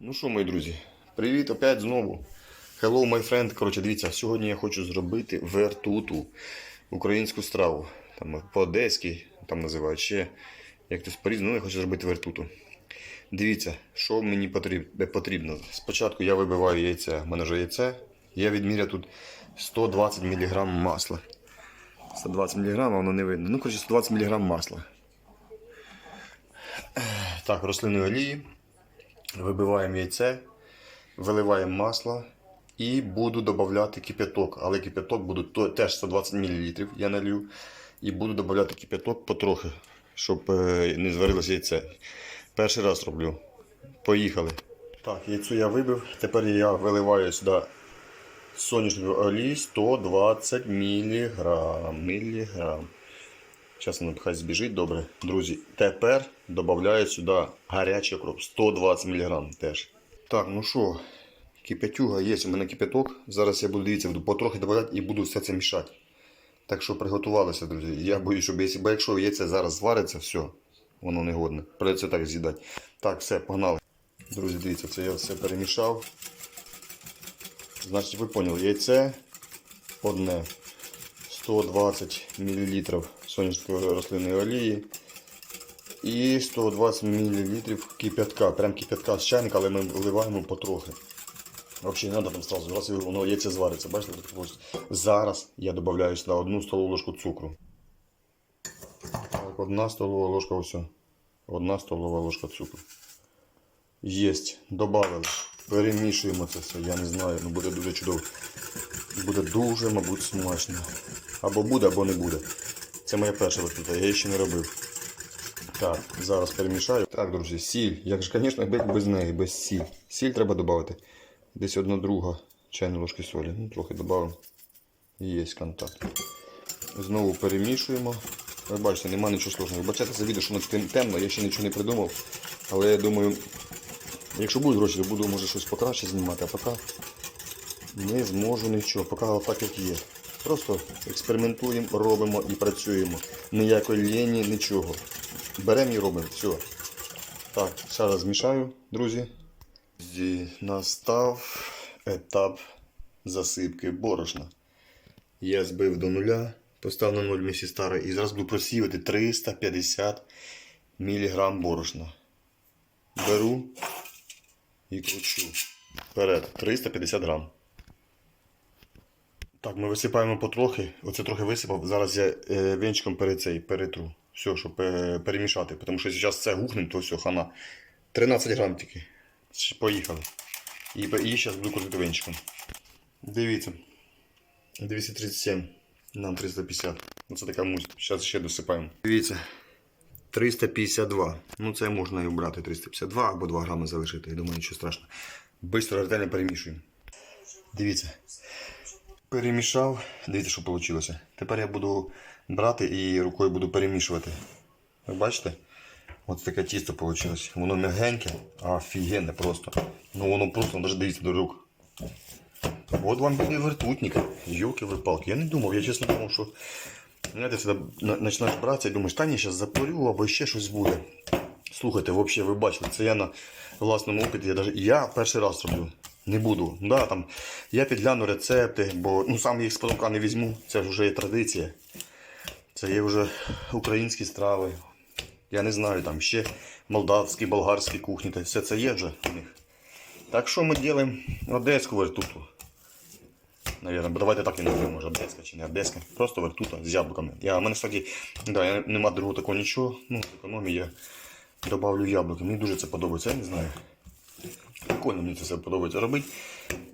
Ну що, мої друзі, привіт опять знову. Hello, my friend. Коротше, дивіться, сьогодні я хочу зробити вертуту, українську страву. Там по-одеськи, там називають ще, як хтось по-різному, ну, я хочу зробити вертуту. Дивіться, що мені потрібно. Спочатку я вибиваю яйце, в мене вже яйце. Я відміряю тут 120 мг масла. 120 мг, воно не видно. Ну, коротше, 120 мг масла. Так, рослинної олії. Вибиваємо яйце, виливаємо масло і буду додавати кип'яток. Але кип'яток буду теж 120 мл я налью. І буду додавати кип'яток потрохи, щоб е, не зварилося яйце. Перший раз роблю. Поїхали. Так, яйцю я вибив. Тепер я виливаю сюди соняшної олії 120 мг. міліграм. Зараз воно хай збіжить добре. Друзі, тепер додаю сюди гарячий окроп 120 мг теж. Так, ну що, кипятюга є, у мене кипяток. Зараз я буду дивитися, буду потрохи додавати і буду все це мішати. Так що приготувалися, друзі. Я боюсь, якщо, бо якщо яйце зараз звариться, все, воно не годне. Придеться так з'їдати. Так, все, погнали. Друзі, дивіться, це я все перемішав. Значить, ви поняли, яйце одне. 120 мл сонячної рослинної олії і 120 мл кип'ятка. Прям кип'ятка з чайника, але ми вливаємо потрохи. Взагалі не треба там сразу, раз воно яйце звариться. Бачите, так. Зараз я додаю сюди одну столову ложку цукру. Так, одна столова ложка ось. Одна столова ложка цукру. Єсть, добавили. Перемішуємо це все. Я не знаю, ну буде дуже чудово. Буде дуже, мабуть, смачно. Або буде, або не буде. Це моя перша випіта, я її ще не робив. Так, зараз перемішаю. Так, друзі, сіль. Як ж, звісно, без, неї, без сіль. Сіль треба додати. Десь одна друга чайної ложки солі. Ну, трохи додамо. Є контакт. Знову перемішуємо. Ви бачите, немає нічого сложного. Ви бачите, це відео, що воно темно, я ще нічого не придумав. Але я думаю, якщо будуть гроші, то буду може щось покраще знімати, а поки не зможу нічого, поки так як є. Просто експериментуємо, робимо і працюємо. Ніякої лінії, нічого. Беремо і робимо. Все. Так, зараз змішаю, друзі. Зі- Настав етап засипки борошна. Я збив до нуля, поставив на 0 місці старе і зараз буду просіювати 350 мг борошна. Беру і кручу. Вперед, 350 грам. Так, ми висипаємо потрохи. Оце трохи висипав. Зараз я е, венчиком перед цей перетру. Все, щоб е, перемішати. Тому що зараз це гухне, то все, хана. 13 грам тільки. Поїхали. І, і зараз буду крутити венчиком. Дивіться. 237. Нам 350. Оце така муть. Зараз ще досипаємо. Дивіться. 352. Ну це можна і обрати 352 або 2 грами залишити. Я думаю, нічого страшного. Бистро ретельно перемішуємо. Дивіться. Перемішав. Дивіться, що вийшло. Тепер я буду брати і рукою буду перемішувати. Ви бачите? Ось таке тісто вийшло. Воно м'ягеньке, офігенне просто. Ну воно просто навіть дивіться до рук. От вам буде вертутник. Йоки випалки. Я не думав, я чесно думав, що знаєте, сюди починаєш братися і думаєш, та ні, зараз запорю або ще щось буде. Слухайте, взагалі, ви бачили, це я на власному опиті, я, даже, я перший раз роблю. Не буду. Да, там, я підгляну рецепти, бо ну, сам їх з потолка не візьму, це вже є традиція. Це є вже українські страви. Я не знаю, там ще молдавські, болгарські кухні, та все це є вже у них. Так що ми робимо одеську вертуту. Наверное, давайте так і назвемо, може одеська чи не одеська. Просто вертута з яблуками. Я, у мене, кстати, да, нема другого такого нічого. Ну, з економії я добавлю яблуки. Мені дуже це подобається, я не знаю. Прикольно мені це все подобається робити.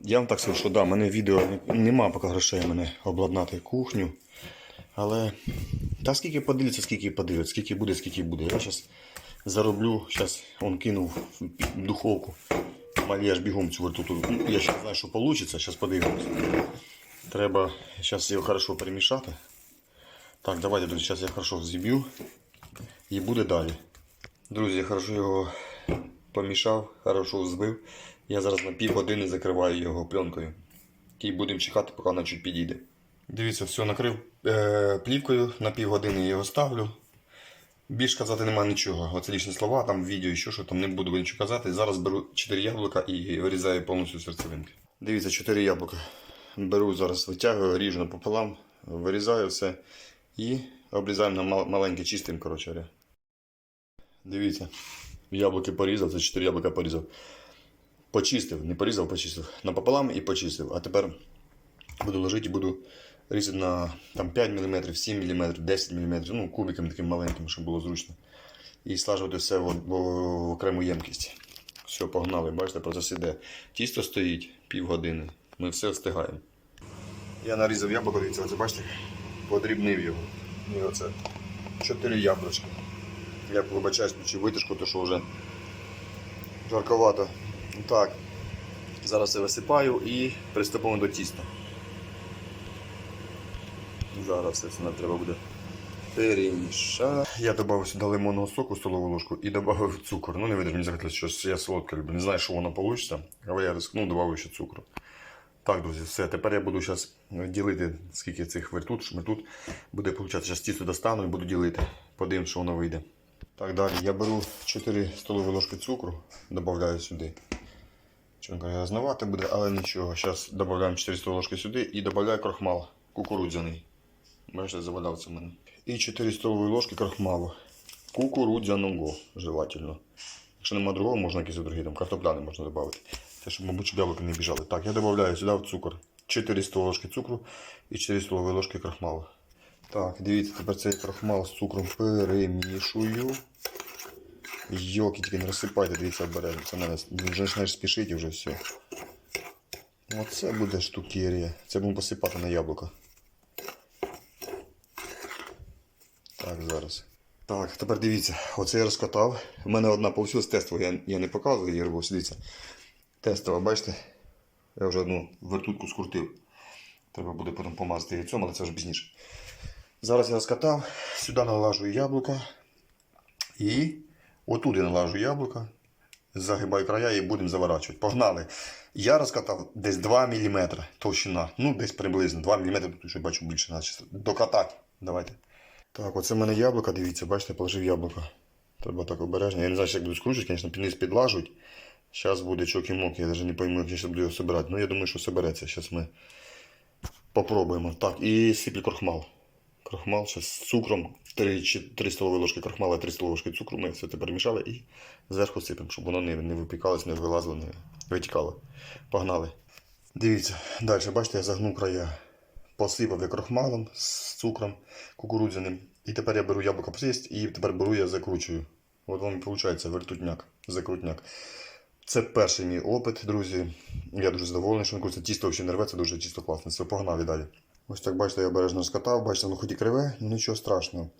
Я вам так скажу, що да, мене відео не- нема поки грошей мене обладнати кухню. Але та скільки подивиться, скільки подивиться, скільки буде, скільки буде. Я зараз зароблю, зараз он кинув в духовку. Малі аж бігом цю вертуту. Я ще знаю, що вийде, зараз подивимось. Треба зараз його хорошо перемішати. Так, давайте, друзі, зараз я хорошо зіб'ю і буде далі. Друзі, я хорошо його помішав, хорошо взбив. Я зараз на пів години закриваю його пленкою. І будемо чекати, поки вона чуть підійде. Дивіться, все, накрив е, плівкою, на пів години його ставлю. Більш казати немає нічого. Оце лічні слова, там відео і що, що там не буду нічого казати. Зараз беру 4 яблука і вирізаю повністю серцевинки. Дивіться, 4 яблука. Беру зараз, витягую, ріжу напополам, вирізаю все і обрізаємо на мал- маленькі чистим, коротше. Дивіться, яблуки порізав, це 4 яблука порізав. Почистив, не порізав, почистив. Напополам і почистив. А тепер буду ложити і буду різати на там, 5 мм, 7 мм, 10 мм, ну, кубиками таким маленьким, щоб було зручно. І слажувати все в, в, в окрему ємкість. Все, погнали, бачите, процес іде. Тісто стоїть півгодини. Ми все встигаємо. Я нарізав яблуко, дивіться, бачите, подрібнив його. І оце 4 яблучка. Я вибачаюсь, включив витяжку, то що вже жарковато. Так. Зараз я висипаю і приступимо до тіста. Зараз все нам треба буде перемішати. Я додав сюди лимонного соку столову ложку і додав цукор. Ну не видно, мені захотілося, що я солодке люблю. Не знаю, що воно вийде, але я рискнув, додав ще цукру. Так, друзі, все. Тепер я буду зараз ділити, скільки цих вертут, шметут. Буде получати. Зараз тісто достану і буду ділити. Подивимось, що воно вийде. Так, далі. Я беру 4 столові ложки цукру, додаю сюди. Чому грязновато буде, але нічого. Зараз додаємо 4 столові ложки сюди і додаю крохмал кукурудзяний. Бачите, завалявся в мене. І 4 столові ложки крохмалу. Кукурудзяного, желательно. Якщо немає другого, можна якийсь другий, там картопляний можна додати. Це щоб, мабуть, щоб яблука не біжали. Так, я додаю сюди в цукор. 4 столові ложки цукру і 4 столові ложки крохмалу. Так, дивіться, тепер цей крохмал з цукром перемішую. Йоки, тільки не розсипайте, дивіться, обережно. Це вже починаєш спішити вже все. Оце буде штукерія. Це будемо посипати на яблука. Так, зараз. Так, тепер дивіться, оце я розкатав. У мене одна повсюди тестова, я, я не показую її робив, дивіться. Тестова, бачите? Я вже одну вертутку скрутив. Треба буде потім помазати яйцом, але це вже пізніше. Зараз я розкатав, сюди налажу яблука. І отут я налажу яблука. Загибаю края і будемо заворачувати. Погнали. Я розкатав десь 2 мм товщина. Ну, десь приблизно 2 мм, тут ще бачу більше. Значить, докатати. Давайте. Так, оце в мене яблука, дивіться, бачите, положив яблуко. Треба так обережно. Я не знаю, як буду скручувати, звісно, підниз підлажуть. Зараз буде чоки-моки, я навіть не пойму, як я зараз буду його собирати. Ну, я думаю, що собереться. Зараз ми попробуємо. Так, і сиплю крохмал. Крохмал зараз з цукром. 3, 3 столові ложки крохмала, 3 столові ложки цукру. Ми все це перемішали і зверху сипемо, щоб воно не, не випікалось, не вилазило, не витікало. Погнали. Дивіться, далі, бачите, я загнув края. Посипав я крохмалом з цукром кукурудзяним. І тепер я беру яблуко посість і тепер беру я закручую. От вам і виходить вертутняк, закрутняк. Це перший мій опит, друзі. Я дуже задоволений, що він крутиться. Тісто взагалі не рветься, дуже чисто класно. Все, погнали далі. Ось так, бачите, я обережно скатав, бачите, воно хоч і криве, ну нічого страшного.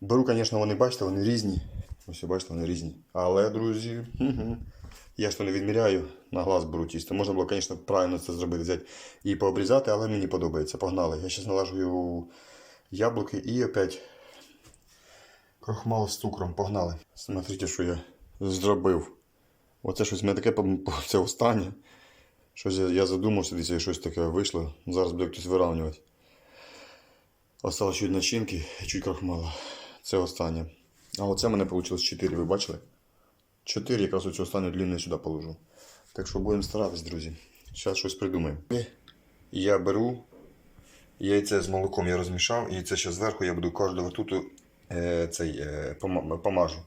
Беру, звісно, вони, бачите, вони різні. Ось, бачите, вони різні. Але, друзі, я ж то не відміряю, на глаз беру тісто. Можна було, звісно, правильно це зробити, взяти і пообрізати, але мені подобається. Погнали. Я зараз налажую яблуки і опять крохмал з цукром. Погнали. Смотрите, що я зробив. Оце щось мене таке це останнє. Щось я, задумався, десь і щось таке вийшло. Зараз буде хтось виравнювати. Осталось чуть начинки чуть крахмала. Це останнє. А оце в мене вийшло 4, ви бачили? 4 якраз оцю останню длинну сюди положу. Так що будемо старатись, друзі. Зараз щось придумаємо. Я беру яйце з молоком я розмішав, і це ще зверху я буду кожну вертуту е, цей, е, помажу.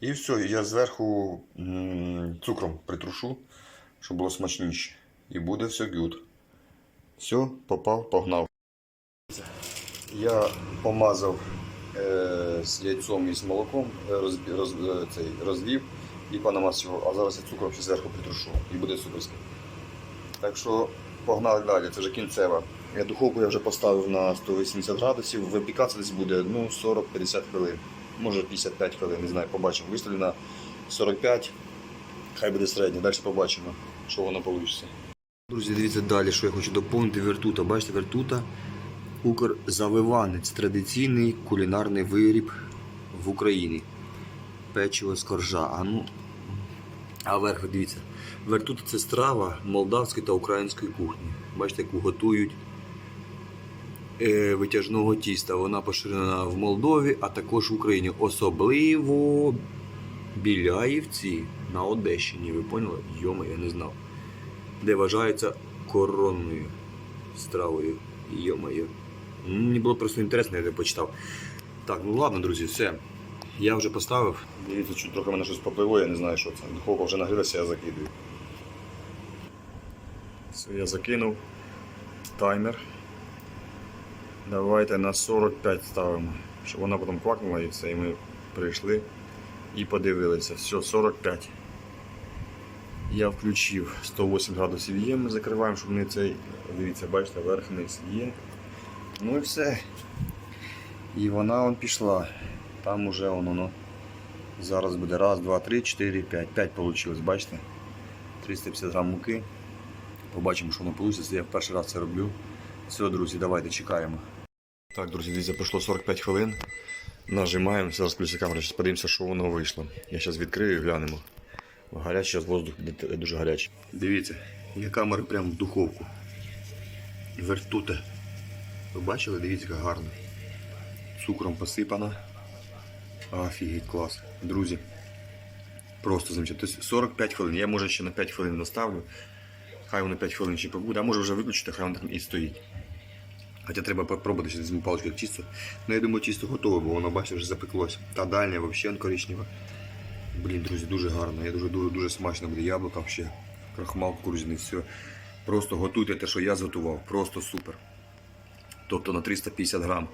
І все, я зверху м, цукром притрушу, щоб було смачніше. І буде все гуд. Все, попав, погнав. Я помазав е, з яйцом і з молоком, е, роз, роз, е, цей, розвів і понамаз його, а зараз я цукром ще зверху притрушу і буде суперське. Так що погнали далі, це вже кінцева. Я духовку я вже поставив на 180 градусів, випікатися десь буде ну, 40-50 хвилин. Може 55 хвилин, не знаю, побачимо. Виставлю на 45, хай буде середньо, далі побачимо, що воно вийде. Друзі, дивіться далі, що я хочу доповнити вертута. Бачите, вертута Укрзавиванець традиційний кулінарний виріб в Україні. Печиво з коржа. А ну, а верх, дивіться, вертута це страва молдавської та української кухні. Бачите, яку готують е, витяжного тіста. Вона поширена в Молдові, а також в Україні. Особливо Біляївці на Одещині. Ви поняли? Йома, я не знав. Де вважається коронною стравою. Йомаю. Мені було просто інтересно, я не почитав. Так, ну ладно, друзі, все. Я вже поставив. Дивіться, чуть трохи мене щось попливо, я не знаю, що це. Духовка вже нагрілася, я закидую. Все, я закинув. Таймер. Давайте на 45 ставимо. Щоб вона потім квакнула і все, і ми прийшли і подивилися. Все, 45. Я включив 108 градусів є, ми закриваємо, щоб не цей. Дивіться, бачите, верх вниз є. Ну і все. І вона он пішла. Там уже воно. Ну, зараз буде раз, два, три, чотири, п'ять. П'ять вийшло, бачите? 350 грам муки. Побачимо, що воно вийде. Я в перший раз це роблю. Все, друзі, давайте чекаємо. Так, друзі, дивіться, пройшло 45 хвилин. Нажимаємо, зараз включиться камера, зараз що воно вийшло. Я зараз відкрию і глянемо. Гарячий, зараз воздух дуже гарячий. Дивіться, я камера прямо в духовку. Вертуте. Ви бачили? Дивіться, як гарно. Цукром посипано. Офігеть, клас. Друзі. Просто замечательно. Тобто 45 хвилин. Я може ще на 5 хвилин наставлю. Хай воно 5 хвилин ще побуде, а може вже виключити, хай воно там і стоїть. Хоча треба попробувати, ще візьму паличку як тісто. Ну я думаю, тісто готове, бо воно, бачите, вже запеклося. Та дальня взагалі коричнева. Блін, друзі, дуже гарно. Я дуже дуже дуже смачно буде яблука ще. Крахмал все. Просто готуйте те, що я зготував. Просто супер. Тобто на 350 грам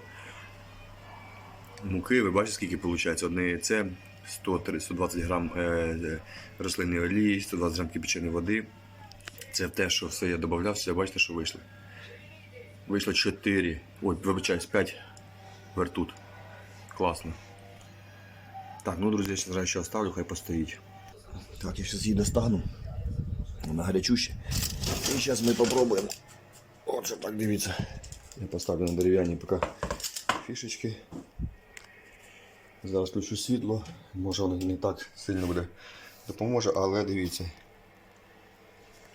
муки, ви бачите, скільки виходить? Одне яйце, 100, 120 грам рослинної олії, 120 грам кипяченої води. Це те, що все я додавав, все бачите, що вийшло. Вийшло 4, ой, вибачаюсь, 5 вертут. Класно. Так, ну, друзі, я зараз ще оставлю, хай постоїть. Так, я зараз її достану. Вона гарячуща. І зараз ми попробуємо. Отже, так дивіться. Я поставлю на дерев'яні поки фішечки. Зараз включу світло. Може воно не так сильно буде допоможе, але дивіться.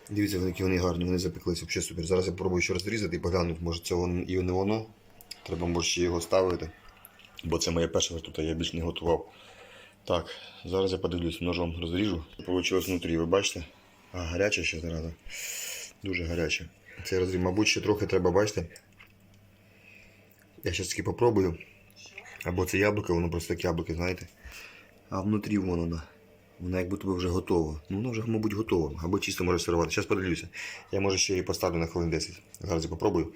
Дивіться, які вони гарні, вони запеклися, взагалі супер. Зараз я попробую ще раз різати і поглянути, може це воно і не воно. Треба може ще його ставити. Бо це моя перша вертута, я більш не готував. Так, зараз я подивлюсь, ножом розріжу. Получилось внутрі, ви бачите? А, гаряче ще зараза. Дуже гаряче. Це розріз, мабуть, ще трохи треба, бачите. Я зараз таки попробую. Або це яблуко, воно просто як яблуки, знаєте. А внутрі воно, да. Вона як будто вже готова. Ну, вона вже, мабуть, готова. Або чисто може сирувати. Зараз подивлюся. Я може ще її поставлю на хвилин 10. Зараз я попробую.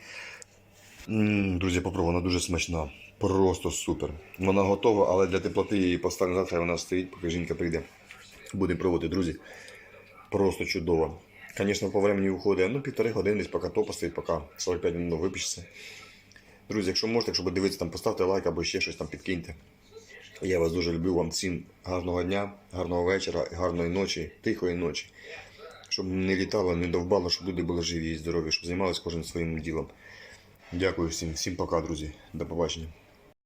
М, Друзі, попробую, вона дуже смачна. Просто супер. Вона готова, але для теплоти її поставлю хай вона стоїть, поки жінка прийде. Будемо пробувати, друзі. Просто чудово. Звісно, по времени виходить ну, півтори години, десь поки то постоїть, поки 45 минут випічеться. Друзі, якщо можете, якщо ви дивитися, там поставте лайк або ще щось там підкиньте. Я вас дуже люблю, вам всім гарного дня, гарного вечора, гарної ночі, тихої ночі. Щоб не літало, не довбало, щоб люди були живі і здорові, щоб займалися кожен своїм ділом. Дякую всім, всім пока, друзі. До побачення.